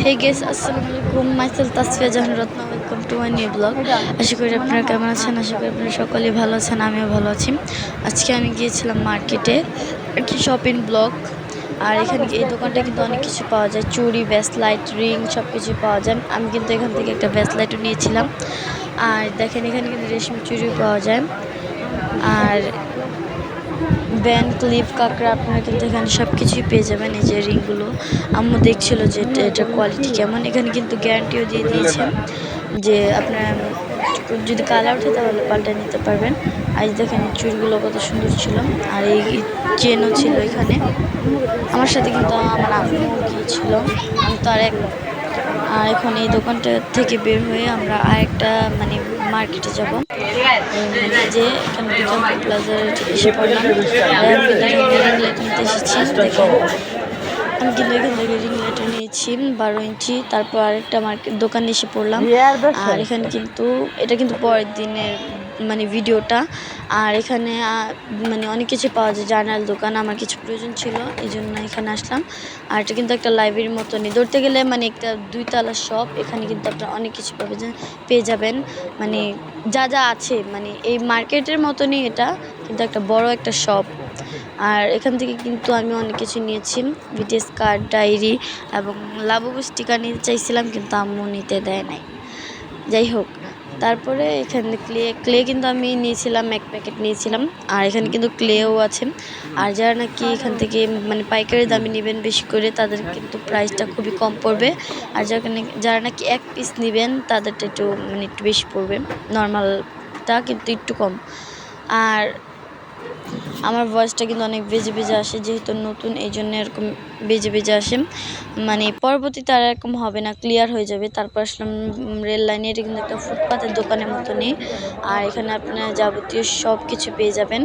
হে guys আসসালামু আলাইকুম myself Tasfia Jahan Ratna welcome to my new blog আশা করি আপনারা কেমন আছেন আশা করি আপনারা সকলেই ভালো আছেন আমিও ভালো আছি আজকে আমি গিয়েছিলাম মার্কেটে একটি শপিং ব্লগ আর এখানে এই দোকানটা কিন্তু অনেক কিছু পাওয়া যায় চুড়ি ব্যাসলাইট রিং সব কিছু পাওয়া যায় আমি কিন্তু এখান থেকে একটা ব্যাসলাইটও নিয়েছিলাম আর দেখেন এখানে কিন্তু রেশমি চুড়ি পাওয়া যায় আর ব্যান ক্লিপ কাঁকড়া আপনারা কিন্তু এখানে সব কিছুই পেয়ে যাবেন এই যে রিংগুলো। আম্মু দেখছিল যে এটা- এটার কোয়ালিটি কেমন। এখানে কিন্তু গ্যারান্টিও দিয়ে দিয়েছে যে আপনার যদি কালার ওঠে তাহলে পাল্টে নিতে পারবেন। আর এই দেখেন চুলগুলো কত সুন্দর ছিল। আর এই চেনও ছিল এখানে। আমার সাথে কিন্তু আমার আম্মু গিয়েছিল। আমি তো আর এক আর এখন এই দোকানটা থেকে বের হয়ে আমরা আরেকটা মানে মার্কেটে যাব। যে প্লাজার এসে পড়লাম। এসেছি আমি কিন্তু এখান থেকে রিং নিয়েছি, বারো ইঞ্চি, তারপর আরেকটা মার্কেট দোকানে এসে পড়লাম। আর এখানে কিন্তু, এটা কিন্তু পরের দিনের মানে ভিডিওটা। আর এখানে মানে অনেক কিছু পাওয়া যায়, জার্নাল, দোকান, আমার কিছু প্রয়োজন ছিল এই জন্য এখানে আসলাম। আর এটা কিন্তু একটা লাইব্রেরির মতনই। ধরতে গেলে মানে একটা দুইতলা শপ এখানে কিন্তু আপনারা অনেক কিছু পাবে পেয়ে যাবেন। মানে যা যা আছে মানে এই মার্কেটের মতনই এটা, কিন্তু একটা বড় একটা শপ আর এখান থেকে কিন্তু আমি অনেক কিছু নিয়েছি, বিটিএস কার্ড ডায়েরি এবং লাবুবু স্টিকার নিতে চাইছিলাম, কিন্তু আম্মু নিতে দেয় নাই। যাই হোক। তারপরে এখানে ক্লে ক্লে কিন্তু আমি নিয়েছিলাম, এক প্যাকেট নিয়েছিলাম। আর এখানে কিন্তু ক্লেও আছে। আর যারা নাকি এখান থেকে মানে পাইকারি দামে নেবেন বেশি করে, তাদের কিন্তু প্রাইসটা খুবই কম পড়বে। আর যারা যারা নাকি এক পিস নেবেন, তাদেরটা একটু মানে একটু বেশি পড়বে। নর্মালটা কিন্তু একটু কম। আর আমার ভয়েসটা কিন্তু অনেক বেজে বেজে আসে, যেহেতু নতুন, এই জন্য এরকম বেজে বেজে আসে। মানে পরবর্তীতে আর এরকম হবে না ক্লিয়ার হয়ে যাবে। তারপর আসলাম রেল লাইনে এটা কিন্তু একটা ফুটপাতের দোকানের মতনই। আর এখানে আপনার যাবতীয় সব কিছু পেয়ে যাবেন।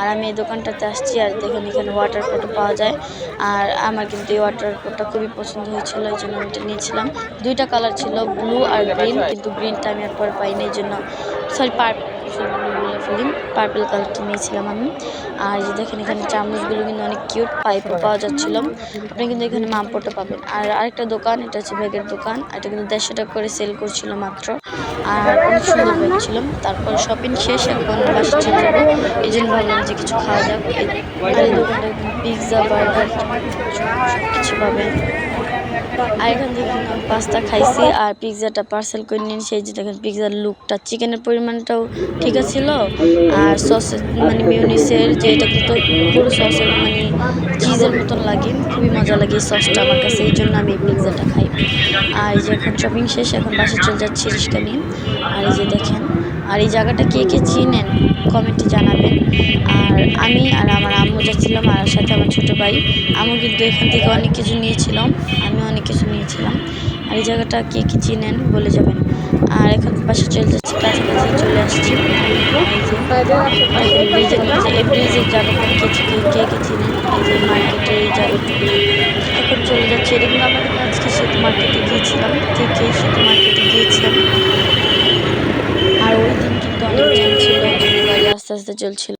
আর আমি এই দোকানটাতে আসছি, আর দেখেন এখানে ওয়াটার কোটও পাওয়া যায়। আর আমার কিন্তু এই ওয়াটার কোটটা খুবই পছন্দ হয়েছিল, এই জন্য আমি এটা নিয়েছিলাম। দুইটা কালার ছিল ব্লু আর গ্রিন কিন্তু গ্রিনটা আমি আর পরে পাইনি, এই জন্য সরি পার্পল ফেলি পার্পল কালারটা নিয়েছিলাম আমি। আর যে দেখেন এখানে চামচগুলো কিন্তু অনেক কিউট পাইপও পাওয়া যাচ্ছিল। আপনি কিন্তু এখানে মামপটও পাবেন। আর আরেকটা দোকান, এটা হচ্ছে ব্যাগের দোকান। এটা কিন্তু দেড়শো টাকা করে সেল করছিল মাত্র। আর অনেক সুন্দর ব্যাগ ছিল তারপর শপিং শেষ, এখন বাসা চলে যাব। এই জন্য ভাবলাম যে কিছু খাওয়া যাক। এই দোকানটা পিৎজা বার্গার সব কিছু পাবেন। আর এখান থেকে পাস্তা খাইছি আর পিৎজাটা পার্সেল করে নিয়ে সেই যে দেখেন পিৎজার লুকটা চিকেনের পরিমাণটাও ঠিক ছিল আর সসের মানে মিউনিসের যে এটা কিন্তু পুরো সসের মানে চিজের মতন লাগে। খুবই মজা লাগে সসটা আমার কাছে, এই জন্য আমি পিৎজাটা খাই। আর এই যে এখন শপিং শেষ, এখন বাসে চলে যাচ্ছি রিক্সা নিয়ে। আর এই যে দেখেন, আর এই জায়গাটা কে কে চিনেন? কমেন্টে জানাবেন। আর আমি আর আমার আম্মু যাচ্ছিলাম আর সাথে, আমার ছোটো ভাই, আম্মু কিন্তু এখান থেকে অনেক কিছু নিয়েছিলাম আমি অনেক কিছু নিয়েছিলাম। আর এই জায়গাটা কে কী চিনেন বলে যাবেন আর এখন পাশে চলে যাচ্ছি, কাছাকাছি চলে আসছি। এই ব্রিজের জায়গাটা কে কে কে চিনেন এই যে মার্কেটের এই জায়গাটা। এখন চলে যাচ্ছি আমরা কিন্তু আজকে সেতু মার্কেটে গিয়েছিলাম, ঠিক এই সেতু মার্কেটে গিয়েছিলাম। আর ওই দিন কিন্তু অনেক জ্যাম ছিল গাড়ি আস্তে আস্তে চলছিল